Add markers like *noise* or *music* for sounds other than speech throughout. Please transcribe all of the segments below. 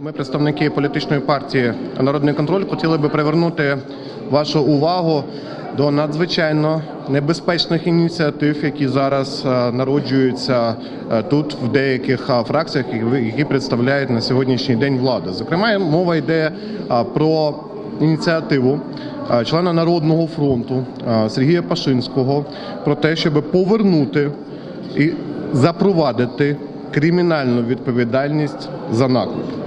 Ми, представники політичної партії Народний контроль, хотіли би привернути вашу увагу до надзвичайно небезпечних ініціатив, які зараз е, народжуються е, тут в деяких е, фракціях, які представляють на сьогоднішній день владу. Зокрема, мова йде про ініціативу члена Народного фронту Сергія Пашинського про те, щоб повернути і запровадити кримінальну відповідальність за наклеп.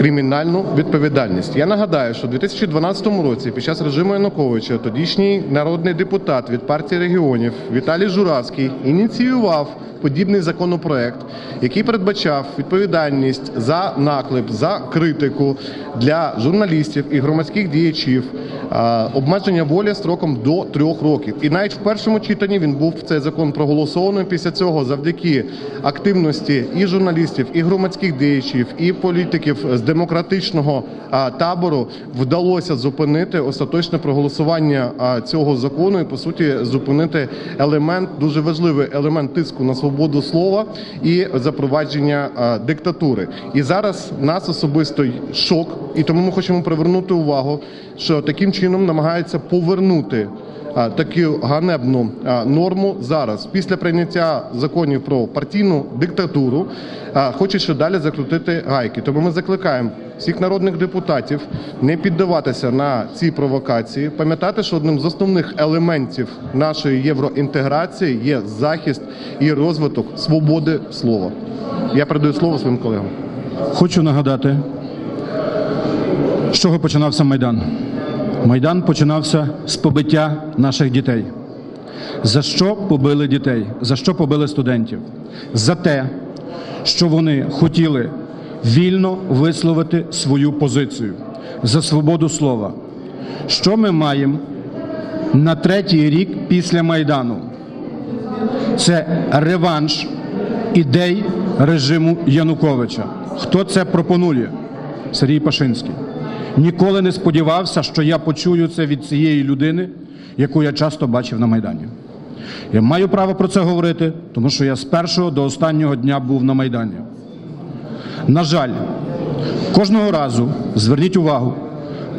Кримінальну відповідальність. Я нагадаю, що у 2012 році, під час режиму Януковича, тодішній народний депутат від партії регіонів Віталій Журавський ініціював подібний законопроект, який передбачав відповідальність за наклеп, за критику для журналістів і громадських діячів, обмеження волі строком до трьох років. І навіть в першому читанні він був цей закон проголосований. Після цього, завдяки активності і журналістів, і громадських діячів, і політиків з демократичного табору вдалося зупинити остаточне проголосування цього закону і по суті зупинити елемент дуже важливий елемент тиску на свободу слова і запровадження диктатури. І зараз нас особисто шок, і тому ми хочемо привернути увагу, що таким чином намагаються повернути таку ганебну норму зараз, після прийняття законів про партійну диктатуру, хочуть ще далі закрутити гайки. Тому ми закликаємо всіх народних депутатів не піддаватися на ці провокації, пам'ятати, що одним з основних елементів нашої євроінтеграції є захист і розвиток свободи слова. Я передаю слово своїм колегам. Хочу нагадати, з чого починався Майдан. Майдан починався з побиття наших дітей. За що побили дітей? За що побили студентів? За те, що вони хотіли вільно висловити свою позицію за свободу слова. Що ми маємо на третій рік після Майдану? Це реванш ідей режиму Януковича. Хто це пропонує? Сергій Пашинський. Ніколи не сподівався, що я почую це від цієї людини, яку я часто бачив на Майдані. Я маю право про це говорити, тому що я з першого до останнього дня був на Майдані. На жаль, кожного разу зверніть увагу,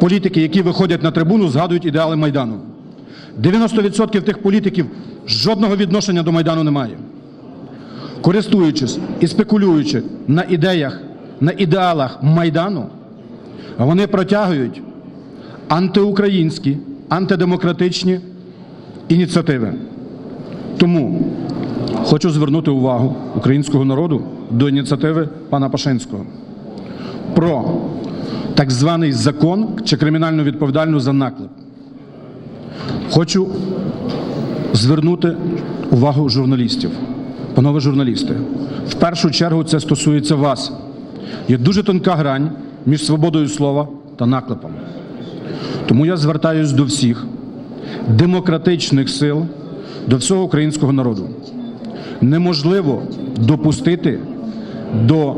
політики, які виходять на трибуну, згадують ідеали Майдану. 90% тих політиків жодного відношення до Майдану немає. Користуючись і спекулюючи на ідеях, на ідеалах Майдану, вони протягують антиукраїнські, антидемократичні ініціативи. Тому хочу звернути увагу українського народу до ініціативи пана Пашинського про так званий закон чи кримінальну відповідальність за наклеп. Хочу звернути увагу журналістів. Панове журналісти, в першу чергу це стосується вас. Є дуже тонка грань між свободою слова та наклепом. Тому я звертаюсь до всіх демократичних сил, до всього українського народу. Неможливо допустити до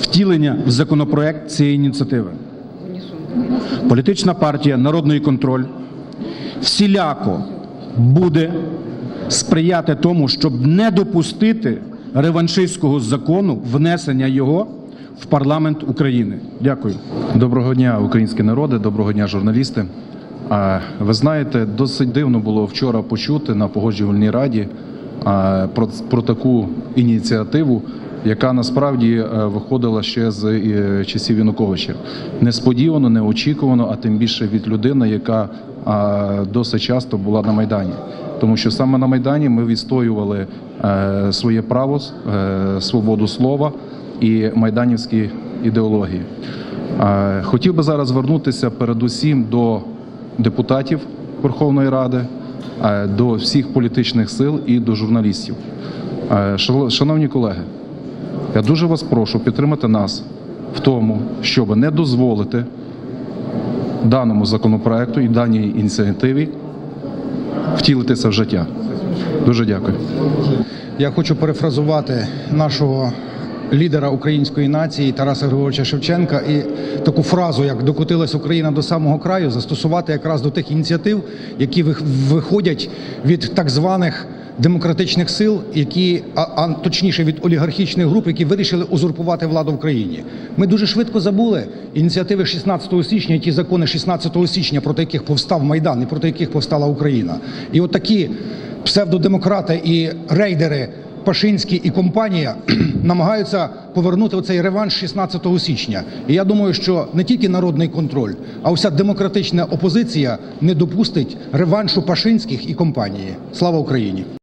втілення в законопроект цієї ініціативи. Політична партія Народний контроль всіляко буде сприяти тому, щоб не допустити реваншистського закону внесення його в парламент України. Дякую. Доброго дня, українські народи, доброго дня, журналісти. Ви знаєте, досить дивно було вчора почути на погоджувальній раді про, про таку ініціативу, яка насправді е, виходила ще з е, часів Януковича. Несподівано, неочікувано, а тим більше від людини, яка досить часто була на майдані. Тому що саме на майдані ми відстоювали е, своє право, свободу слова і майданівські ідеології. Хотів би зараз звернутися передусім до депутатів Верховної Ради, до всіх політичних сил і до журналістів. Шановні колеги, я дуже вас прошу підтримати нас в тому, щоб не дозволити даному законопроекту і даній ініціативі втілитися в життя. Дуже дякую. Я хочу перефразувати нашого лідера української нації Тараса Григоровича Шевченка і таку фразу, як докотилась Україна до самого краю, застосувати якраз до тих ініціатив, які виходять від так званих демократичних сил, які а, а точніше від олігархічних груп, які вирішили узурпувати владу в країні. Ми дуже швидко забули ініціативи 16 січня, ті закони 16 січня, проти яких повстав Майдан і проти яких повстала Україна. І от такі псевдодемократи і рейдери. Пашинський і компанія *clears throat* намагаються повернути оцей реванш 16 січня. І я думаю, що не тільки народний контроль, а вся демократична опозиція не допустить реваншу Пашинських і компанії. Слава Україні!